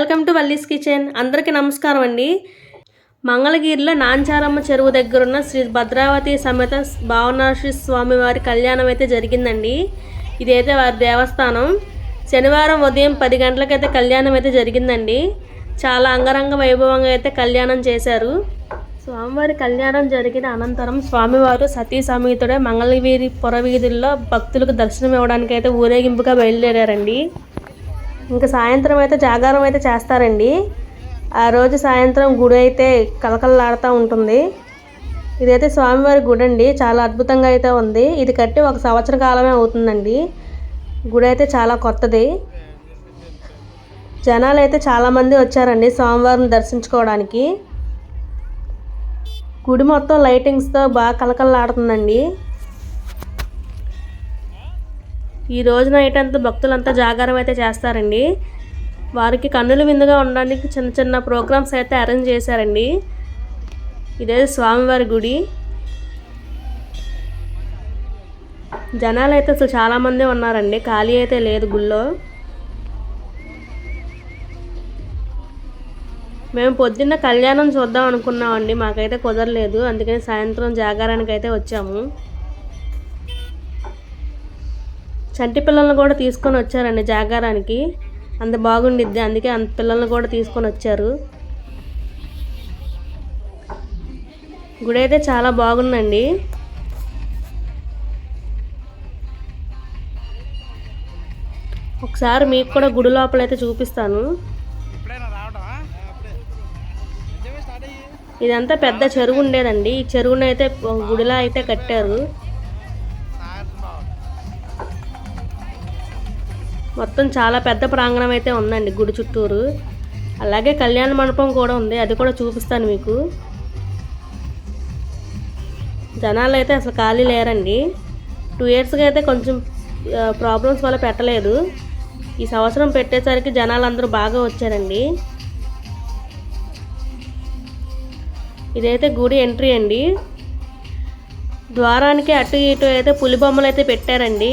Welcome to Valli's kitchen. అందరికీ నమస్కారం అండి. మంగళగిరిలో నాంచారమ్మ చెరువు దగ్గర ఉన్న శ్రీ భద్రావతి సమేత భావనాశ్రీ స్వామి వారి కళ్యాణం అయితే జరిగిందండి. ఇదైతే వారి దేవస్థానం. శనివారం ఉదయం పది గంటలకైతే కళ్యాణం అయితే జరిగిందండి. చాలా అంగరంగ వైభవంగా అయితే కళ్యాణం చేశారు. స్వామివారి కళ్యాణం జరిగిన అనంతరం స్వామివారు సతీ సమేతుడే మంగళగిరి పురవీధుల్లో భక్తులకు దర్శనం ఇవ్వడానికి అయితే ఊరేగింపుగా బయలుదేరారండి. ఇంకా సాయంత్రం అయితే జాగారం అయితే చేస్తారండి. ఆ రోజు సాయంత్రం గుడి అయితే కలకలలాడుతూ ఉంటుంది. ఇదైతే స్వామివారి గుడి అండి చాలా అద్భుతంగా అయితే ఉంది. ఇది కట్టి ఒక సంవత్సర కాలమే అవుతుందండి. గుడి అయితే చాలా కొత్తది. జనాలు అయితే చాలామంది వచ్చారండి స్వామివారిని దర్శించుకోవడానికి. గుడి మొత్తం లైటింగ్స్తో బాగా కలకలలాడుతుందండి ఈ రోజు నైట్ అంతా భక్తులంతా జాగారం అయితే చేస్తారండి. వారికి కన్నుల విందుగా ఉండడానికి చిన్న చిన్న ప్రోగ్రామ్స్ అయితే అరేంజ్ చేశారండి. ఇదే స్వామివారి గుడి. జనాలు అయితే అసలు చాలామంది ఉన్నారండి. ఖాళీ అయితే లేదు గుళ్ళో. మేము పొద్దున్న కళ్యాణం చూద్దాం అనుకున్నామండి. మాకైతే కుదరలేదు. అందుకని సాయంత్రం జాగారానికి అయితే వచ్చాము. చంటి పిల్లల్ని కూడా తీసుకొని వచ్చారండి జాగారానికి. అంత బాగుండిద్ది. అందుకే అంత పిల్లల్ని కూడా తీసుకొని వచ్చారు. గుడి అయితే చాలా బాగుందండి. ఒకసారి మీకు కూడా గుడి లోపల అయితే చూపిస్తాను ఇదంతా పెద్ద చెరువు ఉండేదండి. ఈ చెరువుని అయితే గుడిలా అయితే కట్టారు. మొత్తం చాలా పెద్ద ప్రాంగణం అయితే ఉందండి గుడి చుట్టూరు. అలాగే కళ్యాణ మండపం కూడా ఉంది అది కూడా చూపిస్తాను మీకు. జనాలు అయితే అసలు ఖాళీ లేరండి. టూ ఇయర్స్గా అయితే కొంచెం ప్రాబ్లమ్స్ వల్ల పెట్టలేదు. ఈ సంవత్సరం పెట్టేసరికి జనాలు అందరూ బాగా వచ్చారండి. ఇదైతే గుడి ఎంట్రీ అండి. ద్వారానికి అటు ఇటు అయితే పులి బొమ్మలు అయితే పెట్టారండి.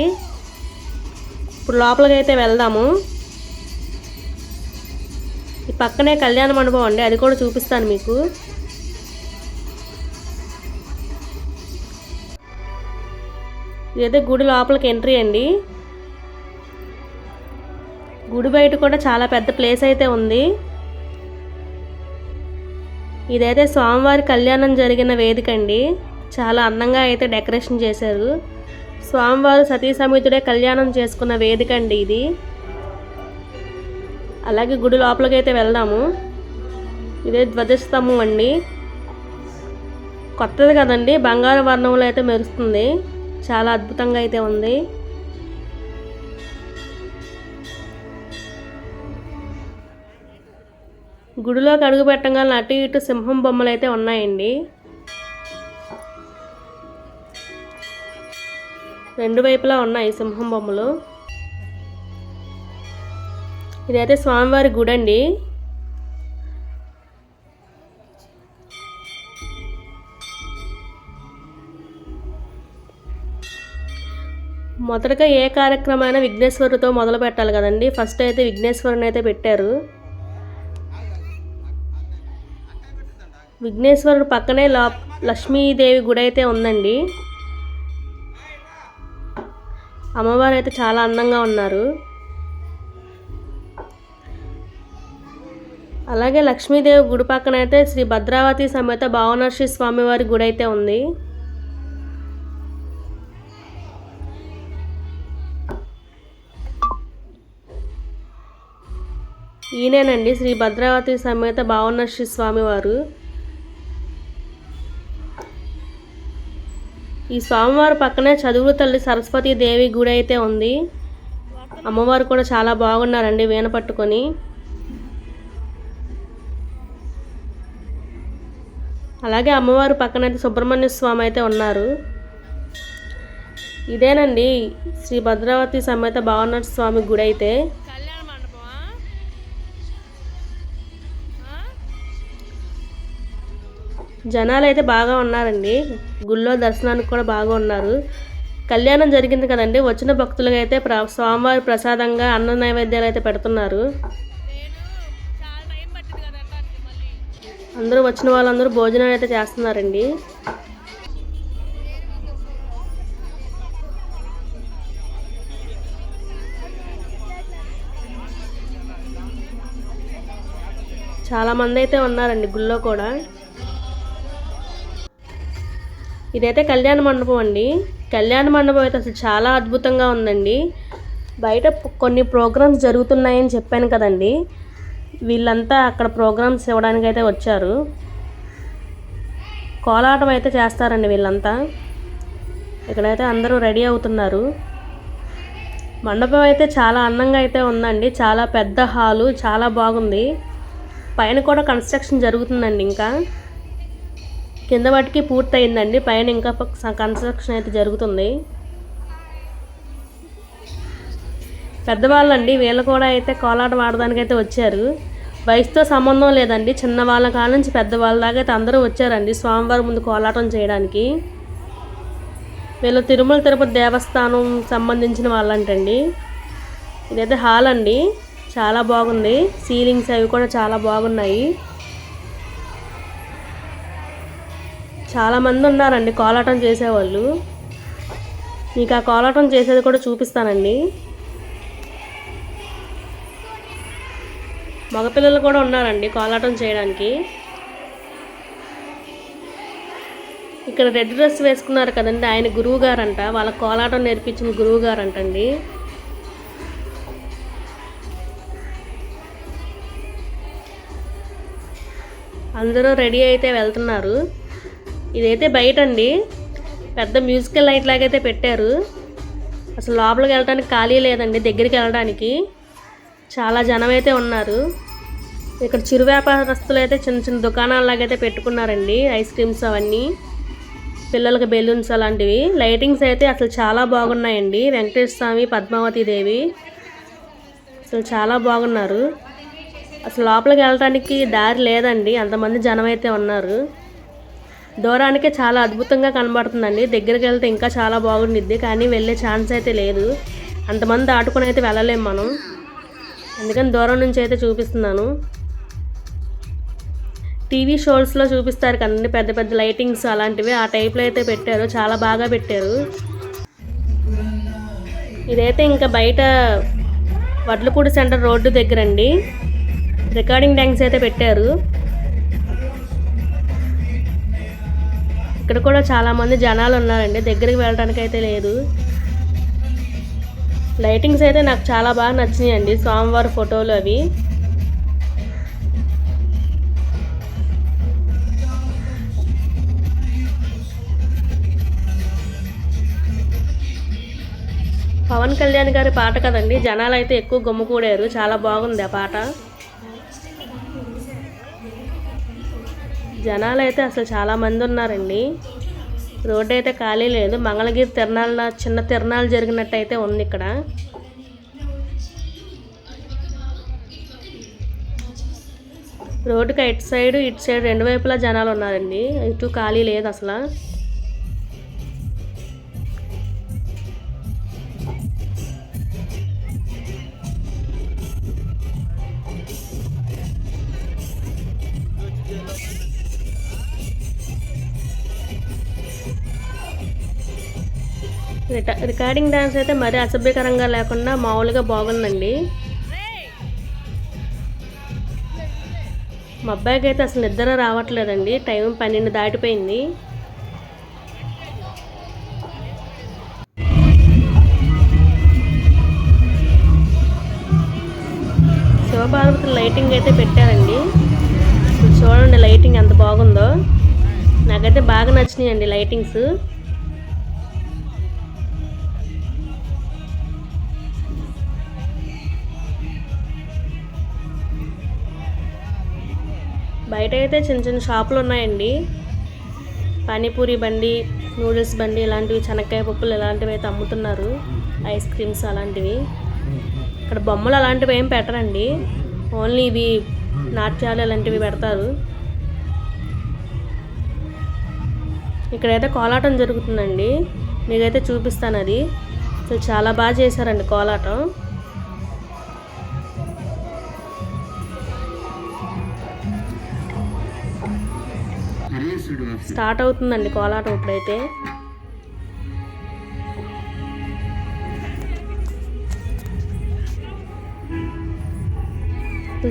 ఇప్పుడు లోపలికి అయితే వెళ్దాము. ఈ పక్కనే కళ్యాణ మండపం అండి అది కూడా చూపిస్తాను మీకు. ఇదైతే గుడి లోపలికి ఎంట్రీ అండి. గుడి బయట కూడా చాలా పెద్ద ప్లేస్ అయితే ఉంది. ఇదైతే స్వామివారి కళ్యాణం జరిగిన వేదిక అండి. చాలా అందంగా అయితే డెకరేషన్ చేశారు. స్వామివారు సతీ సమేతుడే కళ్యాణం చేసుకున్న వేదిక అండి ఇది. అలాగే గుడి లోపలికి అయితే వెళ్దాము. ఇదే ధ్వజస్తంభం అండి. కొత్తది కదండి బంగారు వర్ణంలో అయితే మెరుస్తుంది. చాలా అద్భుతంగా అయితే ఉంది. గుడిలోకి అడుగు పెట్టగానే అటు ఇటు సింహం బొమ్మలు అయితే ఉన్నాయండి. రెండు వైపులా ఉన్నాయి సింహం బొమ్మలు. ఇదైతే స్వామివారి గుడి అండి మొదటగా ఏ కార్యక్రమైనా విఘ్నేశ్వరుతో మొదలు పెట్టాలి కదండి? ఫస్ట్ అయితే విఘ్నేశ్వరుని అయితే పెట్టారు. విఘ్నేశ్వరుడు పక్కనే లా లక్ష్మీదేవి గుడి అయితే ఉందండి. అమ్మవారు అయితే చాలా అందంగా ఉన్నారు. అలాగే లక్ష్మీదేవి గుడి పక్కన అయితే శ్రీ భద్రావతి సమేత భావనర్షి స్వామివారి గుడి అయితే ఉంది. ఈయనేనండి శ్రీ భద్రావతి సమేత భావనర్షి స్వామివారు. ఈ స్వామివారి పక్కనే చదువుల తల్లి సరస్వతి దేవి గుడి అయితే ఉంది. అమ్మవారు కూడా చాలా బాగున్నారండి వీణ పట్టుకొని. అలాగే అమ్మవారు పక్కన అయితే సుబ్రహ్మణ్య స్వామి అయితే ఉన్నారు. ఇదేనండి శ్రీ భద్రావతి సమేత భావనాథ స్వామి గుడి అయితే. జనాలు అయితే బాగా ఉన్నారండి. గుళ్ళో దర్శనానికి కూడా బాగా ఉన్నారు. కళ్యాణం జరిగింది కదండి. వచ్చిన భక్తులకి అయితే ప్ర స్వామివారి ప్రసాదంగా అన్న నైవేద్యాలు అయితే పెడుతున్నారు. అందరూ వచ్చిన వాళ్ళందరూ భోజనాలు అయితే చేస్తున్నారండి. చాలా మంది అయితే ఉన్నారండి గుళ్ళో కూడా. ఇదైతే కళ్యాణ మండపం అండి. కళ్యాణ మండపం అయితే అసలు చాలా అద్భుతంగా ఉందండి. బయట కొన్ని ప్రోగ్రామ్స్ జరుగుతున్నాయని చెప్పాను కదండి. వీళ్ళంతా అక్కడ ప్రోగ్రామ్స్ ఇవ్వడానికి అయితే వచ్చారు. కోలాటం అయితే చేస్తారండి వీళ్ళంతా. ఇక్కడైతే అందరూ రెడీ అవుతున్నారు. మండపం అయితే చాలా అందంగా అయితే ఉందండి. చాలా పెద్ద హాలు చాలా బాగుంది. పైన కూడా కన్స్ట్రక్షన్ జరుగుతుందండి ఇంకా. కింద వాటికి పూర్తయిందండి. పైన ఇంకా కన్స్ట్రక్షన్ అయితే జరుగుతుంది. పెద్దవాళ్ళండి వీళ్ళు కూడా అయితే కోలాటం ఆడడానికి అయితే వచ్చారు. వయసుతో సంబంధం లేదండి. చిన్న వాళ్ళ కాడ నుంచి పెద్దవాళ్ళ దాకా అయితే అందరూ వచ్చారండి స్వామివారి ముందు కోలాటం చేయడానికి. వీళ్ళు తిరుమల తిరుపతి దేవస్థానం సంబంధించిన వాళ్ళంటండి. ఇదైతే హాల్ అండి. చాలా బాగుంది. సీలింగ్స్ అవి కూడా చాలా బాగున్నాయి. చాలామంది ఉన్నారండి. కోలాటం చేసేవాళ్ళు. మీకు ఆ కోలాటం చేసేది కూడా చూపిస్తానండి. మగపిల్లలు కూడా ఉన్నారండి కోలాటం చేయడానికి. ఇక్కడ రెడ్ డ్రెస్ వేసుకున్నారు కదండి ఆయన గురువు గారంట వాళ్ళ కోలాటం నేర్పించిన గురువు గారంటండి అందరూ రెడీ అయితే వెళ్తున్నారు. ఇదైతే బయట అండి పెద్ద మ్యూజికల్ లైట్ లాగైతే పెట్టారు. అసలు లోపలికి వెళ్ళడానికి ఖాళీ లేదండి దగ్గరికి వెళ్ళడానికి. చాలా జనం అయితే ఉన్నారు. ఇక్కడ చిరు వ్యాపారస్తులు అయితే చిన్న చిన్న దుకాణాలలాగైతే పెట్టుకున్నారండి. ఐస్ క్రీమ్స్ అవన్నీ పిల్లలకి బెలూన్స్ అలాంటివి. లైటింగ్స్ అయితే అసలు చాలా బాగున్నాయండి. వెంకటేశ్వర స్వామి పద్మావతి దేవి అసలు చాలా బాగున్నారు. అసలు లోపలికి వెళ్ళడానికి దారి లేదండి. అంతమంది జనం అయితే ఉన్నారు. దూరానికే చాలా అద్భుతంగా కనబడుతుందండి. దగ్గరికి వెళ్తే ఇంకా చాలా బాగుండిద్ది కానీ వెళ్ళే ఛాన్స్ అయితే లేదు. అంతమంది దాటుకొని అయితే వెళ్ళలేము మనం. అందుకని దూరం నుంచి అయితే చూపిస్తున్నాను. టీవీ షోస్లో చూపిస్తారు కదండి పెద్ద పెద్ద లైటింగ్స్ అలాంటివి. ఆ టైప్లో అయితే పెట్టారు చాలా బాగా పెట్టారు. ఇదైతే ఇంకా బయట వడ్లపూడి సెంటర్ రోడ్డు దగ్గర అండి రికార్డింగ్ ట్యాంక్స్ అయితే పెట్టారు. ఇక్కడ కూడా చాలామంది జనాలు ఉన్నారండి. దగ్గరికి వెళ్ళడానికి అయితే లేదు. లైటింగ్స్ అయితే నాకు చాలా బాగా నచ్చినాయండి. స్వామివారి ఫోటోలు అవి. పవన్ కళ్యాణ్ గారి పాట కదండి. జనాలు అయితే ఎక్కువ గుమ్మకూడారు. చాలా బాగుంది ఆ పాట. జనాలు అయితే అసలు చాలా మంది ఉన్నారండి. రోడ్డు అయితే ఖాళీ లేదు. మంగళగిరి తిరణాల చిన్న తిరణాలు జరిగినట్టు అయితే ఉంది ఇక్కడ. రోడ్డుకి ఇటు సైడ్ ఇటు సైడ్ రెండు వైపులా జనాలు ఉన్నారండి. ఇటు ఖాళీ లేదు అసలు. రికార్డింగ్ డాన్స్ అయితే మరీ అసభ్యకరంగా లేకుండా మామూలుగా బాగుందండి. మా అబ్బాయికి అయితే అసలు నిద్ర రావట్లేదండి టైం పన్నెండు దాటిపోయింది. శివపార్వతి లైటింగ్ అయితే పెట్టారండి. చూడండి లైటింగ్ ఎంత బాగుందో. నాకైతే బాగా నచ్చినాయండి లైటింగ్స్. బయట అయితే చిన్న చిన్న షాపులు ఉన్నాయండి పానీపూరి బండి నూడిల్స్ బండి ఇలాంటివి చెనక్కాయ పప్పులు ఇలాంటివి అయితే అమ్ముతున్నారు. ఐస్ క్రీమ్స్ అలాంటివి. ఇక్కడ బొమ్మలు అలాంటివి ఏం పెట్టరండి. ఓన్లీ ఇవి నాట్యాలు ఇలాంటివి పెడతారు. ఇక్కడైతే కోలాటం జరుగుతుందండి. మీకైతే చూపిస్తాను అది అసలు చాలా బాగా చేశారండి కోలాటం. స్టార్ట్ అవుతుందండి కోలాటం ఇప్పుడైతే.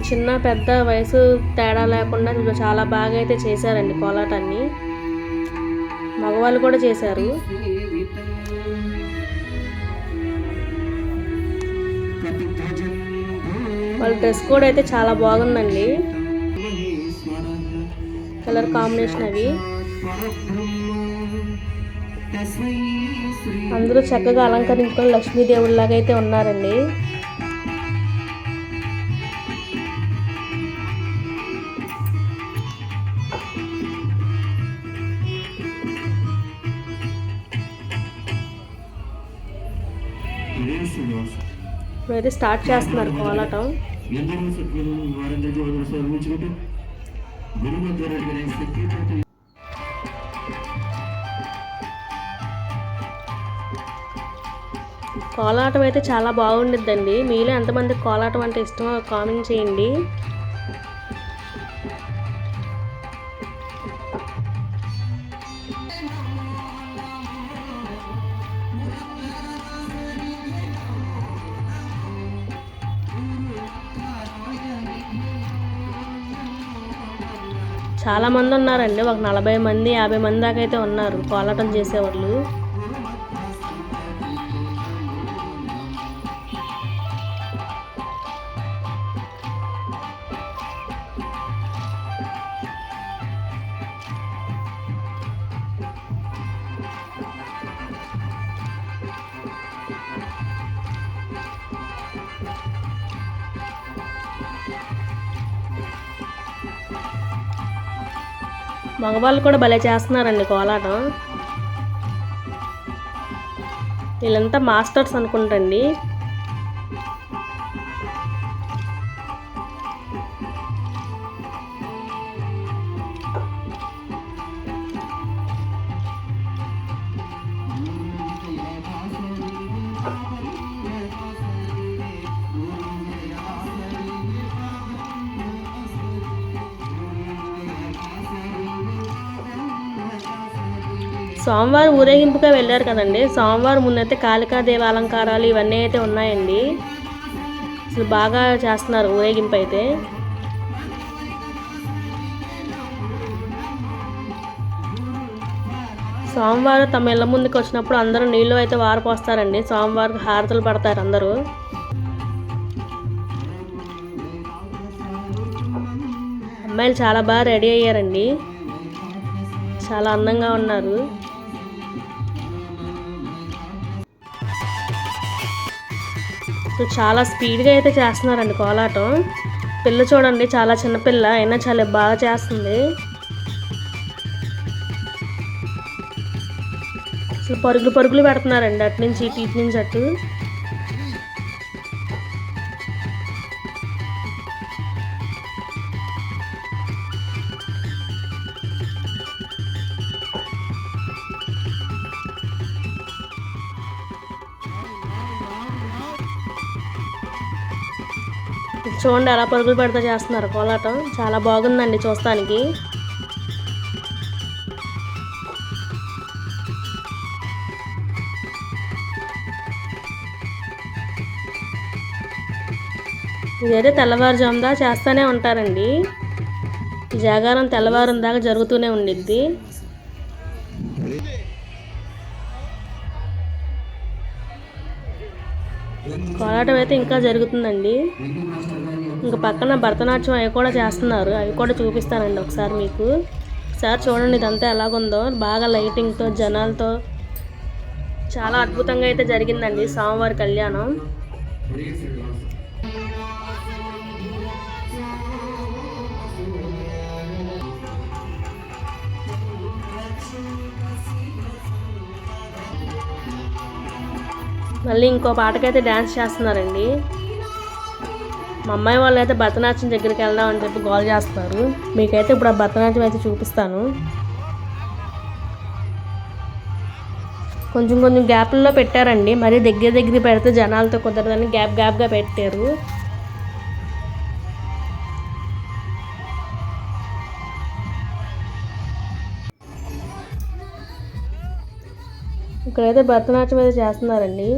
చిన్న పెద్ద వయసు తేడా లేకుండా చాలా బాగా అయితే చేశారండి కోలాటాన్ని. మగవాళ్ళు కూడా చేశారు. వాళ్ళ డ్రెస్ కోడ్ అయితే చాలా బాగుందండి. కలర్ కాంబినేషన్ అవి. అందరూ చక్కగా అలంకరించుకొని లక్ష్మీదేవుల్లాగా అయితే ఉన్నారండి. ఇప్పుడైతే స్టార్ట్ చేస్తున్నారు కోలాటం. కోలాటం అయితే చాలా బాగుండిద్దండి. మీలో ఎంతమంది కోలాటం అంటే ఇష్టమో కామెంట్ చేయండి. చాలా మంది ఉన్నారండి. ఒక నలభై మంది యాభై మంది దాకా అయితే ఉన్నారు. కోలాటం చేసేవాళ్ళు. మగవాళ్ళు కూడా భలే చేస్తున్నారండి కోలాటం. వీళ్ళంతా మాస్టర్స్ అనుకుంటండి సోమవారం ఊరేగింపుగా వెళ్ళారు కదండి. సోమవారం ముందైతే కాళికాదేవి అలంకారాలు ఇవన్నీ అయితే ఉన్నాయండి. అసలు బాగా చేస్తున్నారు ఊరేగింపు అయితే. సోమవారం తమ ఇళ్ళ ముందుకు వచ్చినప్పుడు అందరూ నీళ్ళు అయితే వారిపోస్తారండి. సోమవారం హారతలు పడతారు అందరూ. అమ్మాయిలు చాలా బాగా రెడీ అయ్యారండి. చాలా అందంగా ఉన్నారు. సో చాలా స్పీడ్గా అయితే చేస్తున్నారండి కోలాటం. పిల్ల చూడండి చాలా చిన్నపిల్ల అయినా చాలా బాగా చేస్తుంది. అసలు పరుగులు పరుగులు పెడుతున్నారండి అటు నుంచి ఇటు నుంచి అటు. చూడండి ఎలా పరుగులు పెడతా చేస్తున్నారు కోలాటం. చాలా బాగుందండి చూస్తానికి. ఇదైతే తెల్లవారుజాముదా చేస్తూనే ఉంటారండి. జాగారం తెల్లవారం దాకా జరుగుతూనే ఉండిద్ది. కోలాటం అయితే ఇంకా జరుగుతుందండి. ఇంకా పక్కన భరతనాట్యం అవి కూడా చేస్తున్నారు. అవి కూడా చూపిస్తానండి ఒకసారి మీకు. సార్ చూడండి ఇదంతా ఎలాగుందో. బాగా లైటింగ్తో జనాలతో. చాలా అద్భుతంగా అయితే జరిగిందండి స్వామివారి కళ్యాణం. మళ్ళీ ఇంకో పాటకైతే డ్యాన్స్ చేస్తున్నారండి. మా అమ్మాయి వాళ్ళు అయితే భరతనాట్యం దగ్గరికి వెళ్దాం అని చెప్పి గోల్ చేస్తున్నారు మీకైతే ఇప్పుడు ఆ భరతనాట్యం అయితే చూపిస్తాను. కొంచెం కొంచెం గ్యాప్లలో పెట్టారండి. మరీ దగ్గర దగ్గర పెడితే జనాలతో కుదరదని గ్యాప్ గ్యాప్గా పెట్టారు. ఇక్కడైతే భరతనాట్యం అయితే చేస్తున్నారండి.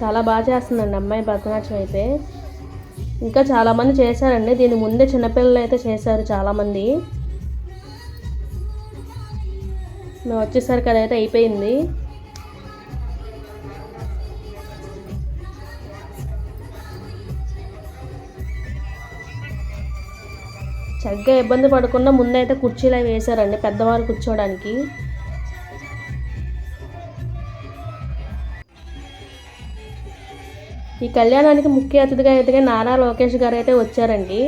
చాలా బాగా చేస్తుందండి అమ్మాయి భరతనాట్యం అయితే. ఇంకా చాలామంది చేశారండి. దీని ముందే చిన్నపిల్లలు అయితే చేశారు చాలామంది మేము వచ్చేసరికి అదైతే అయిపోయింది. చక్కగా ఇబ్బంది పడకుండా ముందైతే కుర్చీలు అవి వేశారండి పెద్దవారు కూర్చోవడానికి ఈ కళ్యాణానికి ముఖ్య అతిథిగా అయితే నారా లోకేష్ గారు అయితే వచ్చారండి.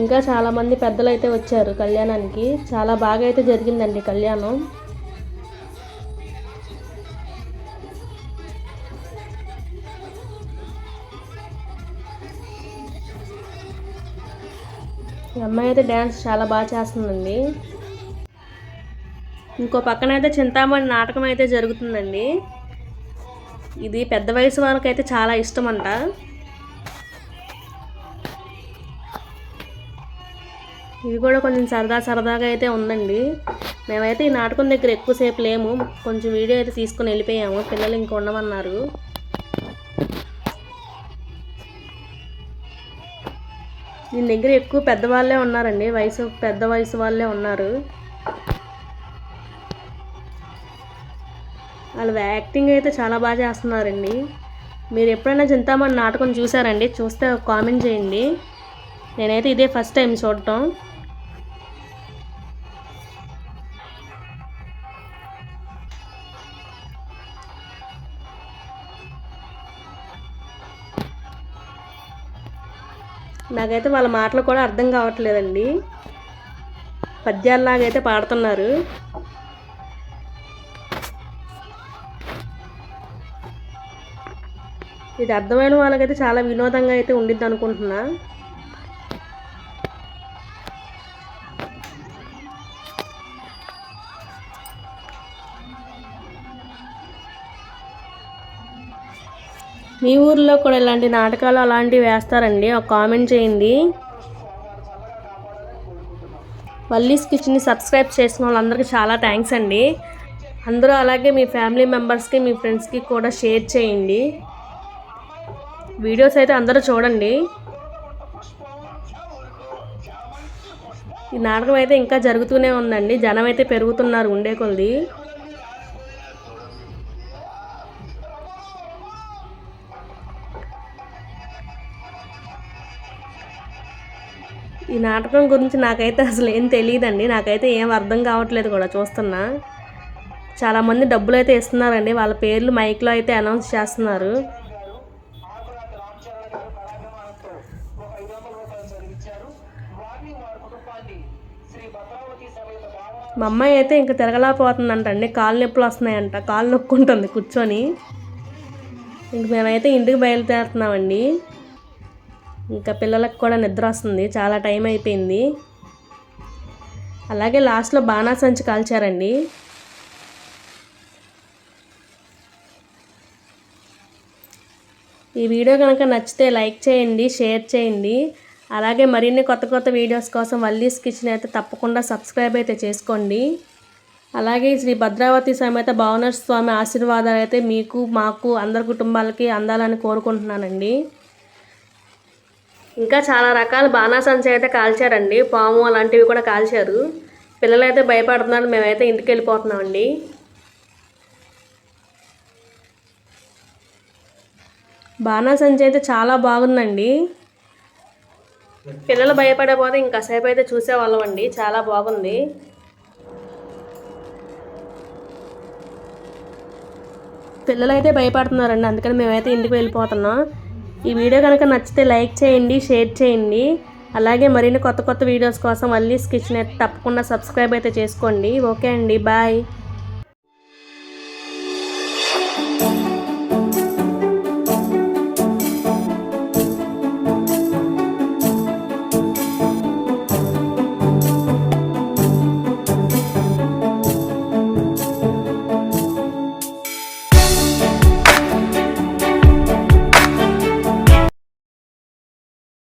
ఇంకా చాలామంది పెద్దలు అయితే వచ్చారు కళ్యాణానికి. చాలా బాగా అయితే జరిగిందండి కళ్యాణం. అమ్మాయి అయితే డ్యాన్స్ చాలా బాగా చేస్తుందండి. ఇంకో పక్కన అయితే చింతామణి నాటకం అయితే జరుగుతుందండి. ఇది పెద్ద వయసు వాళ్ళకైతే చాలా ఇష్టం అంట ఇది కూడా కొంచెం సరదా సరదాగా అయితే ఉందండి. మేమైతే ఈ నాటకం దగ్గర ఎక్కువసేపు లేము. కొంచెం వీడియో అయితే తీసుకుని వెళ్ళిపోయాము. పిల్లలు ఇంక ఉండమన్నారు. దీని దగ్గర ఎక్కువ పెద్దవాళ్ళే ఉన్నారండి. వయసు పెద్ద వయసు వాళ్ళే ఉన్నారు. వాళ్ళ యాక్టింగ్ అయితే చాలా బాగా చేస్తున్నారండి. మీరు ఎప్పుడైనా చింతామణి నాటకం చూసారండి? చూస్తే కామెంట్ చేయండి. నేనైతే ఇదే ఫస్ట్ టైం చూడటం. నాకైతే వాళ్ళ మాటలు కూడా అర్థం కావట్లేదండి. పద్యాల్లాగైతే పాడుతున్నారు. ఇది అర్థమైన వాళ్ళకైతే చాలా వినోదంగా అయితే ఉండిద్ది అనుకుంటున్నా. మీ ఊర్లో కూడా ఇలాంటి నాటకాలు అలాంటివి వేస్తారండి. ఒక కామెంట్ చేయండి. వల్లీస్ కిచెన్ని సబ్స్క్రైబ్ చేసిన వాళ్ళందరికీ చాలా థ్యాంక్స్ అండి. అందరూ అలాగే మీ ఫ్యామిలీ మెంబర్స్కి మీ ఫ్రెండ్స్కి కూడా షేర్ చేయండి. వీడియోస్ అయితే అందరూ చూడండి. ఈ నాటకం అయితే ఇంకా జరుగుతూనే ఉందండి. జనం అయితే పెరుగుతున్నారు ఉండే కొలది. ఈ నాటకం గురించి నాకైతే అసలు ఏం తెలియదండి. నాకైతే ఏం అర్థం కావట్లేదు కూడా చూస్తున్నా. చాలామంది డబ్బులు అయితే ఇస్తున్నారండి. వాళ్ళ పేర్లు మైక్లో అయితే అనౌన్స్ చేస్తున్నారు. మా అమ్మాయి అయితే ఇంకా తిరగలేకపోతుందంటండి కాళ్ళు నొప్పులు వస్తున్నాయంట. కాళ్ళు నొక్కుంటుంది కూర్చొని ఇంక మేమైతే ఇంటికి బయలుదేరుతున్నామండి. ఇంకా పిల్లలకు కూడా నిద్ర వస్తుంది. చాలా టైం అయిపోయింది. అలాగే లాస్ట్లో బాణాసంచి కాల్చారండి. ఈ వీడియో కనుక నచ్చితే లైక్ చేయండి షేర్ చేయండి. అలాగే మరిన్ని కొత్త కొత్త వీడియోస్ కోసం వల్లీస్ కిచెన్ అయితే తప్పకుండా సబ్స్క్రైబ్ అయితే చేసుకోండి. అలాగే శ్రీ భద్రావతి సమేత భావనర్ స్వామి ఆశీర్వాదాలు అయితే మీకు మాకు అందరి కుటుంబాలకి అందాలని కోరుకుంటున్నానండి. ఇంకా చాలా రకాల బాణాసంచ అయితే కాల్చారండి. పాము అలాంటివి కూడా కాల్చారు. పిల్లలైతే భయపడుతున్నారు. మేమైతే ఇంటికి వెళ్ళిపోతున్నామండి. బాణాసంచి అయితే చాలా బాగుందండి. పిల్లలు భయపడకపోతే ఇంకాసేపు అయితే చూసేవాళ్ళం అండి. చాలా బాగుంది. పిల్లలు అయితే భయపడుతున్నారండి. అందుకని మేమైతే ఇంటికి వెళ్ళిపోతున్నాం. ఈ వీడియో కనుక నచ్చితే లైక్ చేయండి షేర్ చేయండి. అలాగే మరిన్ని కొత్త కొత్త వీడియోస్ కోసం మళ్ళీ స్కిచ్ అయితే తప్పకుండా సబ్స్క్రైబ్ అయితే చేసుకోండి. ఓకే అండి. బాయ్.